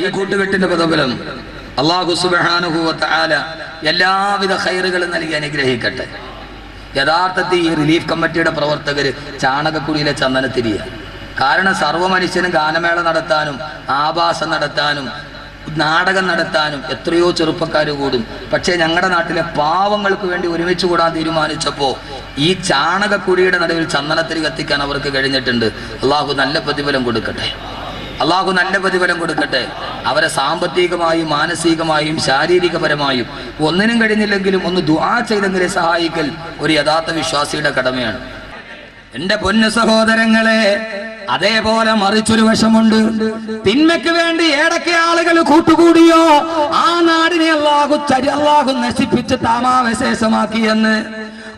ഈ കൂട്ടുകെട്ടിന്റെ പദബലം അള്ളാഹു സുബാനുഭൂവത്ത് ആല എല്ലാവിധ ഹൈറുകളും നൽകി അനുഗ്രഹിക്കട്ടെ. യഥാർത്ഥത്തിൽ ഈ റിലീഫ് കമ്മിറ്റിയുടെ പ്രവർത്തകർ ചാണകക്കുടിയിലെ ചന്ദനത്തിരിയ. കാരണം സർവ മനുഷ്യനും ഗാനമേള നടത്താനും ആഭാസം നടത്താനും നാടകം നടത്താനും എത്രയോ ചെറുപ്പക്കാർ കൂടും. പക്ഷേ ഞങ്ങളുടെ നാട്ടിലെ പാവങ്ങൾക്ക് വേണ്ടി ഒരുമിച്ച് കൂടാൻ തീരുമാനിച്ചപ്പോൾ ഈ ചാണകക്കുഴിയുടെ നടുവിൽ ചന്ദനത്തിരി കത്തിക്കാൻ അവർക്ക് കഴിഞ്ഞിട്ടുണ്ട്. അള്ളാഹു നല്ല പ്രതിഫലം കൊടുക്കട്ടെ. അള്ളാഹു നല്ല പ്രതിഫലം കൊടുക്കട്ടെ. അവരെ സാമ്പത്തികമായും മാനസികമായും ശാരീരികപരമായും ഒന്നിനും കഴിഞ്ഞില്ലെങ്കിലും ഒന്ന് ദുആ ചെയ്തെങ്കിലെ സഹായിക്കൽ ഒരു യഥാർത്ഥ വിശ്വാസിയുടെ കടമയാണ്. എന്റെ പൊന്നു സഹോദരങ്ങളെ അതേപോലെ മറിച്ചൊരു വശമുണ്ട്. തിന്മയ്ക്ക് വേണ്ടി ഏടൊക്കെ ആളുകൾ കൂട്ടുകൂടിയോ ആ നാടിനെ അള്ളാഹു ചരി അള്ളാഹു നശിപ്പിച്ച് താമാവശേഷമാക്കിയെന്ന്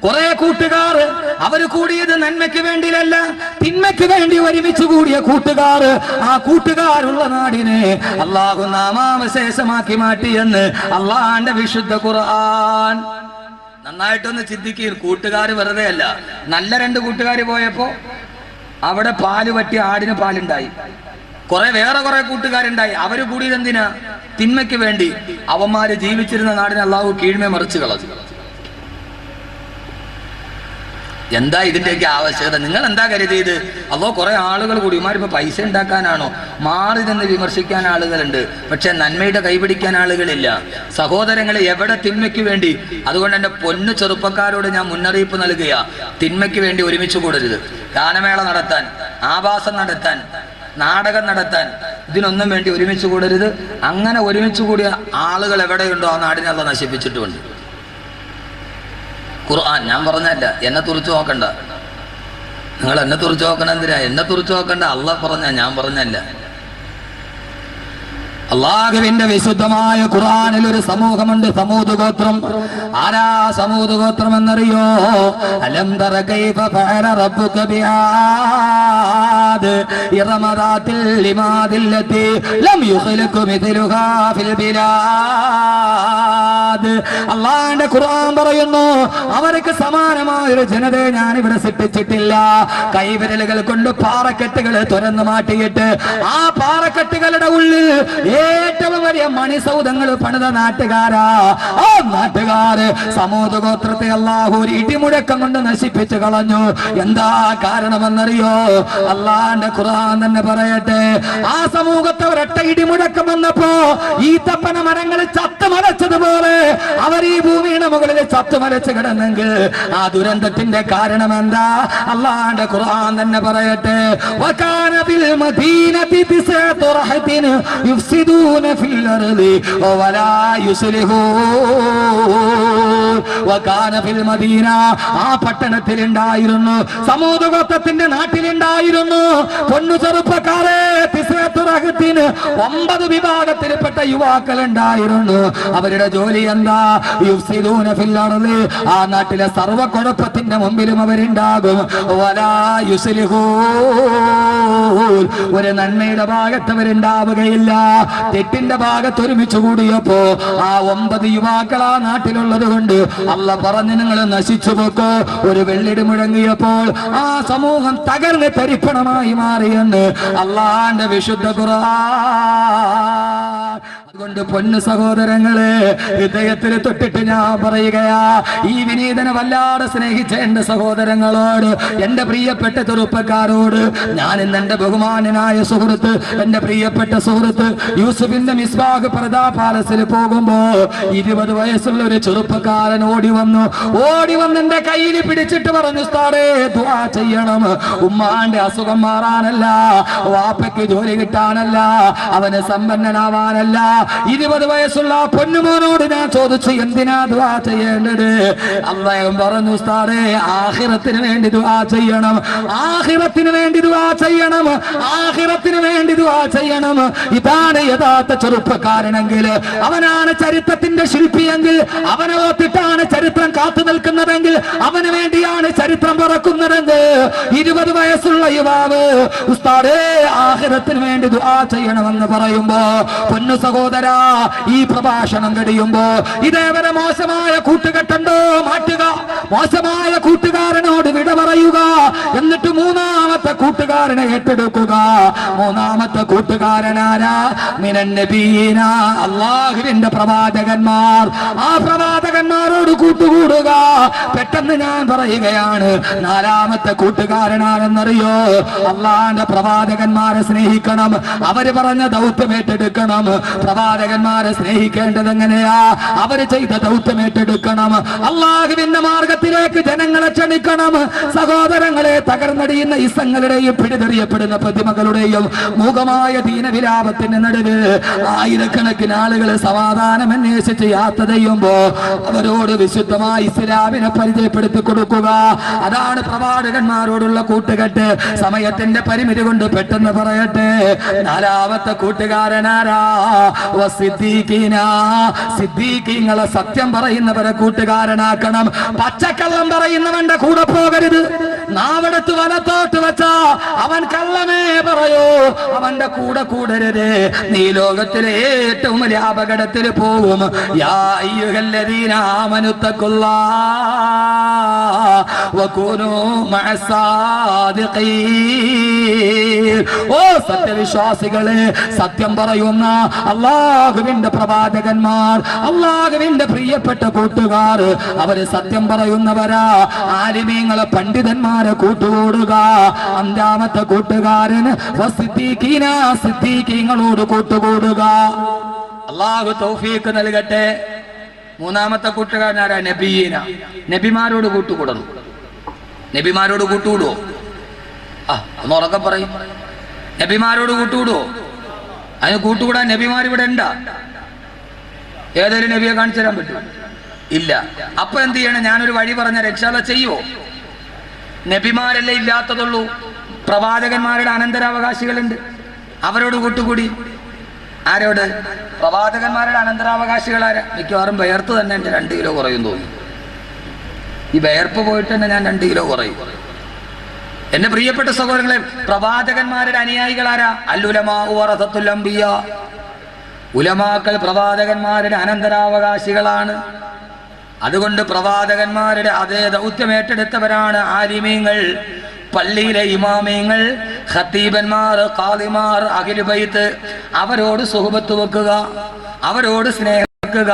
കുറെ കൂട്ടുകാർ അവർ കൂടിയത് നന്മയ്ക്ക് വേണ്ടിയല്ല തിന്മയ്ക്ക് വേണ്ടി ഒരുമിച്ച് കൂടിയ കൂട്ടുകാർ. ആ കൂട്ടുകാരുള്ള നാടിനെ അള്ളാഹു നാമാവശേഷമാക്കി മാറ്റിയെന്ന് അള്ളാഹാന്റെ വിശുദ്ധ ഖുർആൻ. നന്നായിട്ടൊന്ന് ചിന്തിക്കുക കൂട്ടുകാർ വെറുതെ അല്ല. നല്ല രണ്ട് കൂട്ടുകാർ പോയപ്പോ അവിടെ പാൽ പറ്റി ആടിന് പാലുണ്ടായി. കുറെ വേറെ കുറെ കൂട്ടുകാരുണ്ടായി. അവർ കൂടിയത് എന്തിനാ തിന്മയ്ക്ക് വേണ്ടി. അവന്മാര് ജീവിച്ചിരുന്ന നാടിനെ അള്ളാഹു കീഴ്മേ മറിച്ച് കളഞ്ഞു. എന്താ ഇതിന്റെയൊക്കെ ആവശ്യകത? നിങ്ങൾ എന്താ കരുതിയത്? അതോ കുറെ ആളുകൾ കൂടി ഇമാരിപ്പോ പൈസ ഉണ്ടാക്കാനാണോ? മാറി നിന്ന് വിമർശിക്കാൻ ആളുകളുണ്ട്. പക്ഷെ നന്മയുടെ കൈപിടിക്കാൻ ആളുകളില്ല. സഹോദരങ്ങളെ എവിടെ തിന്മയ്ക്ക് വേണ്ടി? അതുകൊണ്ട് എന്റെ പൊന്നു ചെറുപ്പക്കാരോട് ഞാൻ മുന്നറിയിപ്പ് നൽകുക തിന്മയ്ക്ക് വേണ്ടി ഒരുമിച്ച് കൂടരുത്. ഗാനമേള നടത്താൻ ആവാസം നടത്താൻ നാടകം നടത്താൻ ഇതിനൊന്നും വേണ്ടി ഒരുമിച്ച് കൂടരുത്. അങ്ങനെ ഒരുമിച്ച് കൂടിയ ആളുകൾ എവിടെയുണ്ടോ ആ നാടിനെ അത് നശിപ്പിച്ചിട്ടുമുണ്ട്. ഖുർആൻ ഞാൻ പറഞ്ഞല്ല എന്നെ തുറച്ചു നോക്കണ്ട. നിങ്ങൾ എന്നെ തുറച്ചു നോക്കണ എന്തിനാ? എന്നെ തുറച്ചു നോക്കണ്ട. അള്ള പറഞ്ഞ ഞാൻ പറഞ്ഞല്ല അള്ളാഹുവിന്റെ വിശുദ്ധമായ ഖുറാനിൽ ഒരു സമൂഹമുണ്ട്. സമൂത് ഗോത്രം ആരാ സമൂത് ഗോത്രം എന്നറിയോ അള്ളാഹിന്റെ ഖുർആൻ പറയുന്നു അവർക്ക് സമാനമായ ഒരു ജനതയെ ഞാൻ ഇവിടെ സൃഷ്ടിച്ചിട്ടില്ല. കൈവിരലുകൾ കൊണ്ട് പാറക്കെട്ടുകൾ തുറന്നു മാറ്റിയിട്ട് ആ പാറക്കെട്ടുകളുടെ ഉള്ളിൽ ഏറ്റവും വലിയ മണിസൗധങ്ങൾ പണിത നാട്ടുകാരാ. നാട്ടുകാര് സമൂഹ ഗോത്രത്തെ അള്ളാഹു ഒരു ഇടിമുഴക്കം കൊണ്ട് നശിപ്പിച്ചു കളഞ്ഞു. എന്താ കാരണമെന്നറിയോ? അള്ളാന്റെ ഖുർആൻ തന്നെ പറയട്ടെ. ആ സമൂഹത്തെ ഒരൊറ്റ ഇടിമുഴക്കം വന്നപ്പോ ഈ തപ്പന മരങ്ങൾ ചത്തുമലച്ചതുപോലെ അവർ ഈ ഭൂമിയുടെ മുകളിൽ ചത്തുമലച്ച് കിടന്നെങ്കിൽ ആ ദുരന്തത്തിന്റെ കാരണം എന്താ അള്ളാന്റെ ഖുർആൻ തന്നെ പറയട്ടെ. ഫിൽ അർളി വലാ oh യുസ്ലിഹൂൻ വകാന ഫിൽ മദീന. ആ പട്ടണത്തിൽ ഉണ്ടായിരുന്നു സമൂഹത്തിന്റെ നാട്ടിലുണ്ടായിരുന്നു. പൊന്നു ചെറുപ്പക്കാരെ ഒമ്പത് വിഭാഗത്തിൽപ്പെട്ട യുവാക്കൾ ഉണ്ടായിരുന്നു അവരുടെ ജോലി എന്താ? അർളി ആ നാട്ടിലെ സർവ കുഴപ്പത്തിന്റെ മുമ്പിലും അവരുണ്ടാകും. ഒരു നന്മയുടെ ഭാഗത്ത് അവരുണ്ടാവുകയില്ല. തെറ്റിന്റെ ഭാഗത്ത് ഒരുമിച്ച് കൂടിയപ്പോ ആ ഒമ്പത് യുവാക്കൾ ആ നാട്ടിലുള്ളത് കൊണ്ട് അല്ല പറഞ്ഞ് നിങ്ങൾ നശിച്ചു പോക്കോ? ഒരു വെള്ളിടി മുഴങ്ങിയപ്പോൾ ആ സമൂഹം തകർന്ന് തരിപ്പണമായി മാറിയെന്ന് അള്ളാന്റെ വിശുദ്ധ ഖുർആൻ. അതുകൊണ്ട് പൊന്നു സഹോദരങ്ങളെ ഹൃദയത്തിൽ തൊട്ടിട്ട് ഞാൻ പറയുകയാ ഈ വിനീതനെ വല്ലാതെ സ്നേഹിച്ച എന്റെ സഹോദരങ്ങളോട് എന്റെ പ്രിയപ്പെട്ട ചെറുപ്പക്കാരോട് ഞാൻ ഇന്ന് എന്റെ ബഹുമാനനായ സുഹൃത്ത് എന്റെ പ്രിയപ്പെട്ട സുഹൃത്ത് യൂസുഫിന്റെ മിസ്ബാഗ് പ്രതാ പാലസിൽ പോകുമ്പോ ഇരുപത് വയസ്സുള്ള ഒരു ചെറുപ്പക്കാരൻ ഓടി വന്നു. ഓടി വന്ന് എന്റെ കയ്യിൽ പിടിച്ചിട്ട് പറഞ്ഞു സ്ഥാടേ ദുആ ചെയ്യണം. ഉമ്മാന്റെ അസുഖം മാറാനല്ല വാപ്പയ്ക്ക് ജോലി കിട്ടാനല്ല അവന് സമ്പന്നനാവാനല്ല ഇരുപത് വയസ്സുള്ള പൊന്നുമോനോട് ഞാൻ ചോദിച്ചു എന്തിനാ ദ്വാ ചെയ്യേണ്ടത്? അദ്ദേഹം പറഞ്ഞു ഉസ്താദേ ആഹിറത്തിന് വേണ്ടി ദ്വാ ചെയ്യണം. ആഹിറത്തിന് വേണ്ടി ദ്വാ ചെയ്യണം. ആഹിറത്തിന് വേണ്ടി ദ്വാ ചെയ്യണം. ഇതാണ് യഥാർത്ഥ ചെറുപ്പക്കാരനെങ്കിൽ അവനാണ് ചരിത്രത്തിന്റെ ശില്പിയെങ്കിൽ അവനെ ഓർത്തിട്ടാണ് ചരിത്രം കാത്തു നിൽക്കുന്നതെങ്കിൽ അവന് വേണ്ടിയാണ് ചരിത്രം പറക്കുന്നതെങ്കിൽ ഇരുപത് വയസ്സുള്ള യുവാവ് ഉസ്താദേ ആഹിറത്തിന് വേണ്ടി ദുആ ചെയ്യണമെന്ന് പറയുമ്പോ പൊന്നു സഹോദര ഈ പ്രഭാഷണം കഴിയുമ്പോ ഇതേവരെ മോശമായ കൂട്ടുകെട്ടുണ്ടോ? മാറ്റുക. മോശമായ കൂട്ടുകാരനോട് വിട പറയുക. എന്നിട്ട് മൂന്നാമത്തെ കൂട്ടുകാരനെ ഏറ്റെടുക്കുക. മൂന്നാമത്തെ കൂട്ടുകാരനാരാ മിനൻ നബീന. അള്ളാഹുവിന്റെ പ്രവാചകന്മാർ. ആ പ്രവാചകന്മാരോട് കൂട്ടുകൂടുക. പെട്ടെന്ന് ഞാൻ പറയുകയാണ് നാലാമത്തെ കൂട്ടുകാരനാണെന്നറിയോ? അള്ളാന്റെ പ്രവാചകന്മാരെ സ്നേഹിക്കണം. അവർ പറഞ്ഞ ദൗത്യം ഏറ്റെടുക്കണം. പ്രവാചകന്മാരെ സ്നേഹിക്കേണ്ടത് എങ്ങനെയാ അവർ ചെയ്ത ദൗത്യം ഏറ്റെടുക്കണം. അള്ളാഹുവിന്റെ മാർഗത്തിലേക്ക് ജനങ്ങളെ ക്ഷണിക്കണം. സഹോദരങ്ങളെ തകർന്നടിയുന്ന ഇസങ്ങളുടെയും പിടിതെറിയപ്പെടുന്ന പ്രതിമകളുടെയും മുഖമായ ദീനവിലാപത്തിന്റെ നടുവ് ആയിരക്കണക്കിന് ആളുകൾ സമാധാനം അന്വേഷിച്ച് യാത്ര ചെയ്യുമ്പോ അവരോട് വിശുദ്ധമായി ഇസ്ലാമിനെ പരിചയപ്പെടുത്തി കൊടുക്കുക. അതാണ് പ്രവാചകന്മാരോടുള്ള കൂട്ടുകെട്ട്. സമയത്തിന്റെ പരിമിതി കൊണ്ട് പെട്ടെന്ന് പറയട്ടെ. നാലാമത്തെ കൂട്ടുകാരനാരാ. സിദ്ദീഖീങ്ങളെ സത്യം പറയുന്നവരെ കൂട്ടുകാരനാക്കണം. പച്ചക്കള്ളം പറയുന്നവന്റെ കൂടെ പോകരുത്. നാവെടുത്ത് വലത്തോട്ട് വെച്ച അവൻ കള്ളമേ പറയൂ. അവന്റെ കൂടെ കൂടരുത്. നീ ലോകത്തിലെ ഏറ്റവും വലിയ അപകടത്തിൽ പോകും യാ അയ്യുഹല്ലദീന ഓ സത്യവിശ്വാസികളെ സത്യം പറയുന്ന അള്ളാഹുവിന്റെ പ്രവാചകന്മാർ അള്ളാഹുവിന്റെ പ്രിയപ്പെട്ട കൂട്ടുകാർ അവർ സത്യം പറയുന്നവരാ. ആലിമീങ്ങളെ പണ്ഡിതന്മാരെ കൂട്ടുകൂടുക. അഞ്ചാമത്തെ കൂട്ടുകാരൻ സിദ്ദീഖീനാ സിദ്ദീഖീങ്ങളോട് കൂട്ടുകൂടുക. അള്ളാഹു തൗഫീഖ് നൽകട്ടെ. മൂന്നാമത്തെ കൂട്ടുകാരനാരാ നബീന നബിമാരോട് കൂട്ടുകൂടണം. നബിമാരോട് കൂട്ടുകൂടുവോ? ആ ഒന്ന് ഉറക്കെ പറയും. നബിമാരോട് കൂട്ടുകൂടുവോ? അതിന് കൂട്ടുകൂടാൻ നബിമാർ ഇവിടെ ഉണ്ടാ. ഏതൊരു നബിയെ കാണിച്ചു തരാൻ പറ്റും? ഇല്ല. അപ്പൊ എന്ത് ചെയ്യണം? ഞാനൊരു വഴി പറഞ്ഞ രക്ഷാല ചെയ്യുവോ? നബിമാരല്ലേ ഇല്ലാത്തതുള്ളൂ. പ്രവാചകന്മാരുടെ അനന്തരാവകാശികളുണ്ട്. അവരോട് കൂട്ടുകൂടി. ആരോട്? പ്രവാചകന്മാരുടെ അനന്തരാവകാശികൾ ആര് മിക്കവാറും വിയർത്ത് തന്നെ എന്റെ രണ്ട് കിലോ കുറയും തോന്നി ഈ വിയർപ്പ് പോയിട്ട് തന്നെ ഞാൻ രണ്ട് കിലോ കുറയും. എന്റെ പ്രിയപ്പെട്ട സഹോദരങ്ങളെ പ്രവാചകന്മാരുടെ അനുയായികളാരാ? അംബിയ. ഉലമാക്കൾ പ്രവാചകന്മാരുടെ അനന്തരാവകാശികളാണ്. അതുകൊണ്ട് പ്രവാചകന്മാരുടെ അതേ ദൗത്യം ഏറ്റെടുത്തവരാണ് ആലിമീങ്ങൾ. പള്ളിയിലെ ഇമാമിയങ്ങൾ ഖത്തീബന്മാർ കാളിമാർ അഖിലുബൈത്ത് അവരോട് സുഹബത്ത് വെക്കുക അവരോട് സ്നേഹം വെക്കുക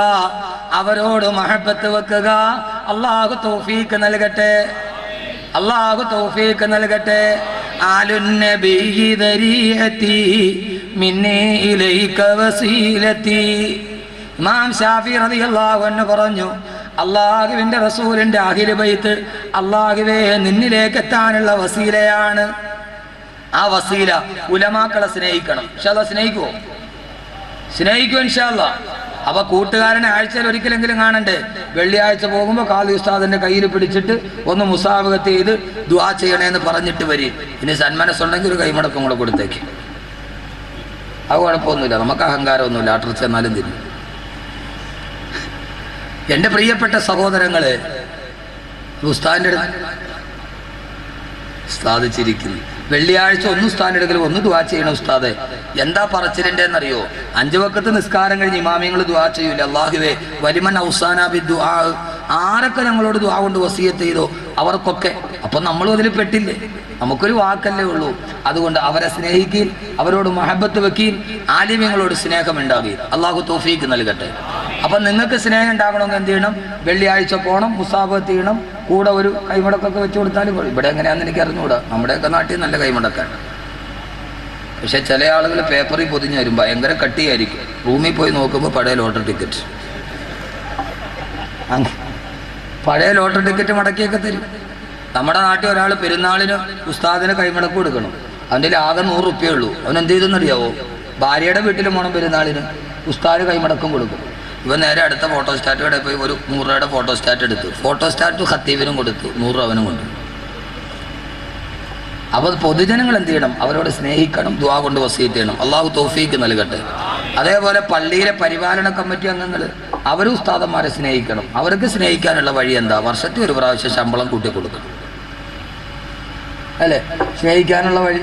അവരോട് മഹബത്ത് വെക്കുക. അള്ളാഹു തൗഫീക്ക് നൽകട്ടെ. അള്ളാഹു തൗഫീക്ക് നൽകട്ടെ. ഇമാം ഷാഫി റളിയല്ലാഹു പറഞ്ഞു അള്ളാഹുവിന്റെ റസൂലിന്റെ അഖില ബൈത്ത് അള്ളാഹുവേ നിന്നിലേക്ക് എത്താനുള്ള വസീലയാണ്. ആ വസീല ഉലമാക്കളെ സ്നേഹിക്കണം. ഇൻഷാല്ല സ്നേഹിക്കുവോ? സ്നേഹിക്കും ഇൻഷാല്ല അപ്പൊ കൂട്ടുകാരനെ ആഴ്ചയിൽ ഒരിക്കലെങ്കിലും കാണണ്ടേ? വെള്ളിയാഴ്ച പോകുമ്പോൾ കാലി ഉസ്താദിന്റെ കയ്യിൽ പിടിച്ചിട്ട് ഒന്ന് മുസാബകത്ത് ചെയ്ത് ദുആ ചെയ്യണേന്ന് പറഞ്ഞിട്ട് വരി. ഇനി സന്മനസ്സുണ്ടെങ്കിൽ ഒരു കൈമടക്കം കൂടെ കൊടുത്തേക്ക്. അത് കുഴപ്പമൊന്നുമില്ല. നമുക്ക് അഹങ്കാരമൊന്നുമില്ല. ആട്ടർ ചെന്നാലും തിരിഞ്ഞു എന്റെ പ്രിയപ്പെട്ട സഹോദരങ്ങളെ ഉസ്താദിന്റെ അടുത്ത് സ്ഥാപിച്ചിരിക്കുന്നു വെള്ളിയാഴ്ച ഒന്ന് ഉസ്താദിനെടുക്കലും ഒന്ന് ദുവാ ചെയ്യണം ഉസ്താദെ. എന്താ പറച്ചിലിന്റെ എന്നറിയോ അഞ്ചു വക്കത്ത് നിസ്കാരം കഴിഞ്ഞ് ഇമാമിയങ്ങൾ ദുവാ ചെയ്യൂല. അള്ളാഹുവേ വലിമൻ ഔസാനാബി ദുആ. ആരൊക്കെ ഞങ്ങളോട് ദുആ കൊണ്ട് വസീയത്ത് ചെയ്തോ? അവർക്കൊക്കെ. അപ്പൊ നമ്മളും അതിൽ പെട്ടില്ലേ? നമുക്കൊരു വാക്കല്ലേ ഉള്ളൂ. അതുകൊണ്ട് അവരെ സ്നേഹിക്കുകയും അവരോട് മഹബത്ത് വെക്കുകയും ആലിമ്യങ്ങളോട് സ്നേഹം ഉണ്ടാവുകയും അള്ളാഹു തോഫീക്ക് നൽകട്ടെ. അപ്പൊ നിങ്ങൾക്ക് സ്നേഹം ഉണ്ടാകണമെങ്കിൽ എന്ത് ചെയ്യണം? വെള്ളിയാഴ്ച പോകണം മുസാഫത്ത് ചെയ്യണം കൂടെ ഒരു കൈമുടക്കൊക്കെ വെച്ച് കൊടുത്താൽ. ഇവിടെ എങ്ങനെയാണെന്ന് എനിക്ക് അറിഞ്ഞുകൂടാ. നമ്മുടെയൊക്കെ നാട്ടിൽ നല്ല കൈമടക്കാണ് പക്ഷെ ചില ആളുകൾ പേപ്പറിൽ പൊതിഞ്ഞ് വരും. ഭയങ്കര കട്ടിയായിരിക്കും. റൂമിൽ പോയി നോക്കുമ്പോൾ പഴയ ലോട്ടറി ടിക്കറ്റ്. പഴയ ലോട്ടറി ടിക്കറ്റ് മടക്കിയൊക്കെ തരും. നമ്മുടെ നാട്ടിൽ ഒരാൾ പെരുന്നാളിന് ഉസ്താദിന് കൈമടക്ക് കൊടുക്കണം. കയ്യിൽ ആകെ നൂറ് ഉള്ളൂ. അവൻ എന്ത് ചെയ്തെന്നറിയാവോ? ഭാര്യയുടെ വീട്ടിലും പോകണം പെരുന്നാളിന്. ഉസ്താദ് കൈമടക്കം കൊടുക്കും. ഇവൻ നേരെ അടുത്ത ഫോട്ടോ സ്റ്റാറ്റ് കടയിൽ പോയി ഒരു നൂറ് രൂപയുടെ ഫോട്ടോ സ്റ്റാറ്റ് എടുത്തു. ഫോട്ടോ സ്റ്റാറ്റ് ഖത്തീബിനും കൊടുത്തു നൂറ് രൂപ അവനും കൊണ്ടു. അപ്പോൾ പൊതുജനങ്ങൾ എന്ത് ചെയ്യണം? അവരോട് സ്നേഹിക്കണം ദ്വാ കൊണ്ട് വസീത്ത് ചെയ്യണം. അള്ളാഹു തോഫീക്ക് നൽകട്ടെ. അതേപോലെ പള്ളിയിലെ പരിപാലന കമ്മിറ്റി അംഗങ്ങൾ അവരും ഉസ്താദന്മാരെ സ്നേഹിക്കണം. അവർക്ക് സ്നേഹിക്കാനുള്ള വഴി എന്താ? വർഷത്തിൽ ഒരു പ്രാവശ്യം ശമ്പളം കൂട്ടി കൊടുക്കണം. അല്ലേ? സ്നേഹിക്കാനുള്ള വഴി.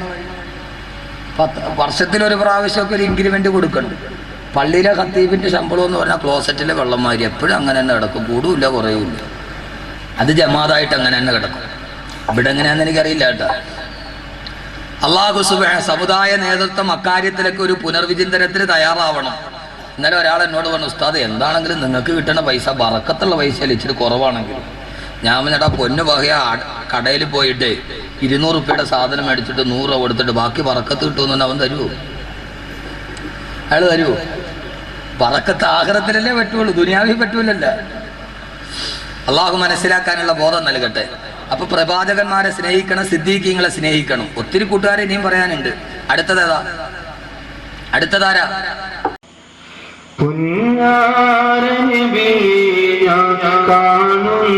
പത്ത് വർഷത്തിൽ ഒരു പ്രാവശ്യമൊക്കെ ഒരു ഇൻക്രിമെന്റ് കൊടുക്കണം. പള്ളിയിലെ ഖത്തീബിന്റെ ശമ്പളം എന്ന് പറഞ്ഞാൽ ക്ലോസറ്റിലെ വെള്ളം മാതിരി. എപ്പോഴും അങ്ങനെ തന്നെ കിടക്കും. കൂടുമില്ല കുറയുമില്ല. അത് ജമാതായിട്ട് അങ്ങനെ തന്നെ കിടക്കും. ഇവിടെ എങ്ങനെയാണെന്ന് എനിക്കറിയില്ല കേട്ടോ. അള്ളാഹു സുബേ സമുദായ നേതൃത്വം അക്കാര്യത്തിലൊക്കെ ഒരു പുനർവിചിന്തനത്തിന് തയ്യാറാവണം. ഇന്നലെ ഒരാൾ എന്നോട് പറഞ്ഞു ഉസ്താദ് എന്താണെങ്കിലും നിങ്ങൾക്ക് കിട്ടുന്ന പൈസ ബറക്കത്തുള്ള പൈസ ഇച്ചിരി കുറവാണെങ്കിലും. ഞാൻ പറഞ്ഞാ പൊന്നു പകയ കടയിൽ പോയിട്ട് ഇരുന്നൂറ് റുപ്യയുടെ സാധനം മേടിച്ചിട്ട് നൂറ് രൂപ കൊടുത്തിട്ട് ബാക്കി വറക്കത്ത് കിട്ടുമെന്ന് അവൻ തരുമോ അയാൾ തരുമോ ബറക്കത്ത് ആഗ്രഹത്തിലല്ലേ പറ്റുള്ളൂ ദുനിയാവി പറ്റൂലല്ലോ. അള്ളാഹു മനസ്സിലാക്കാനുള്ള ബോധം നൽകട്ടെ. അപ്പൊ പ്രവാചകന്മാരെ സ്നേഹിക്കണം സിദ്ദീഖീങ്ങളെ സ്നേഹിക്കണം. ഒത്തിരി കൂട്ടുകാരെ ഇനിയും പറയാനുണ്ട്. അടുത്തതേതാ? അടുത്തതാരാ? കാണുന്നതെന്ന?